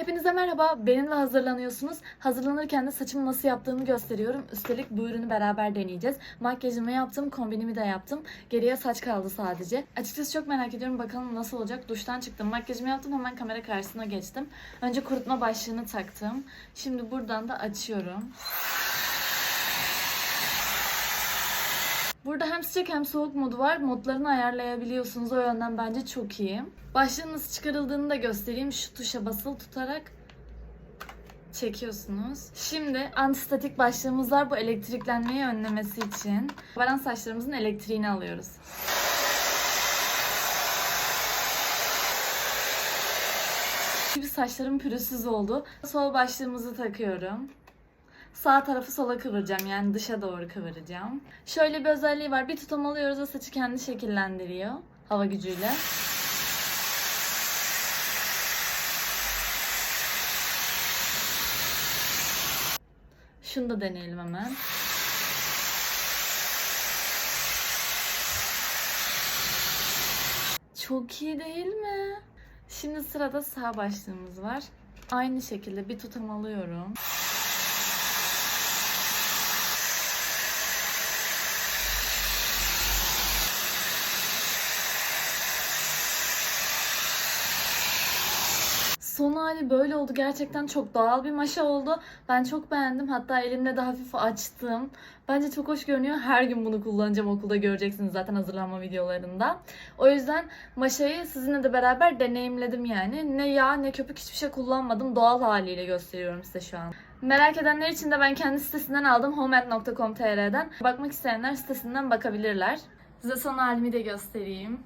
Hepinize merhaba. Benimle hazırlanıyorsunuz. Hazırlanırken de saçımı nasıl yaptığımı gösteriyorum. Üstelik bu ürünü beraber deneyeceğiz. Makyajımı yaptım, kombinimi de yaptım. Geriye saç kaldı sadece. Açıkçası çok merak ediyorum bakalım nasıl olacak. Duştan çıktım, makyajımı yaptım, hemen kamera karşısına geçtim. Önce kurutma başlığını taktım. Şimdi buradan da açıyorum. Burada hem sıcak hem soğuk modu var. Modlarını ayarlayabiliyorsunuz. O yönden bence çok iyi. Başlığın nasıl çıkarıldığını da göstereyim. Şu tuşa basılı tutarak çekiyorsunuz. Şimdi antistatik başlığımız var. Bu elektriklenmeyi önlemesi için. Varan saçlarımızın elektriğini alıyoruz. Şimdi saçlarım pürüzsüz oldu. Sol başlığımızı takıyorum. Sağ tarafı sola kıvıracağım yani dışa doğru kıvıracağım. Şöyle bir özelliği var. Bir tutam alıyoruz o saçı kendi şekillendiriyor hava gücüyle. Şunu da deneyelim hemen. Çok iyi değil mi? Şimdi sırada sağ başlığımız var. Aynı şekilde bir tutam alıyorum. Son hali böyle oldu. Gerçekten çok doğal bir maşa oldu. Ben çok beğendim. Hatta elimle de hafif açtım. Bence çok hoş görünüyor. Her gün bunu kullanacağım. Okulda göreceksiniz zaten hazırlanma videolarında. O yüzden maşayı sizinle de beraber deneyimledim yani. Ne yağ ne köpük hiçbir şey kullanmadım. Doğal haliyle gösteriyorum size şu an. Merak edenler için de ben kendi sitesinden aldım. homemade.com.tr'den. Bakmak isteyenler sitesinden bakabilirler. Size son halimi de göstereyim.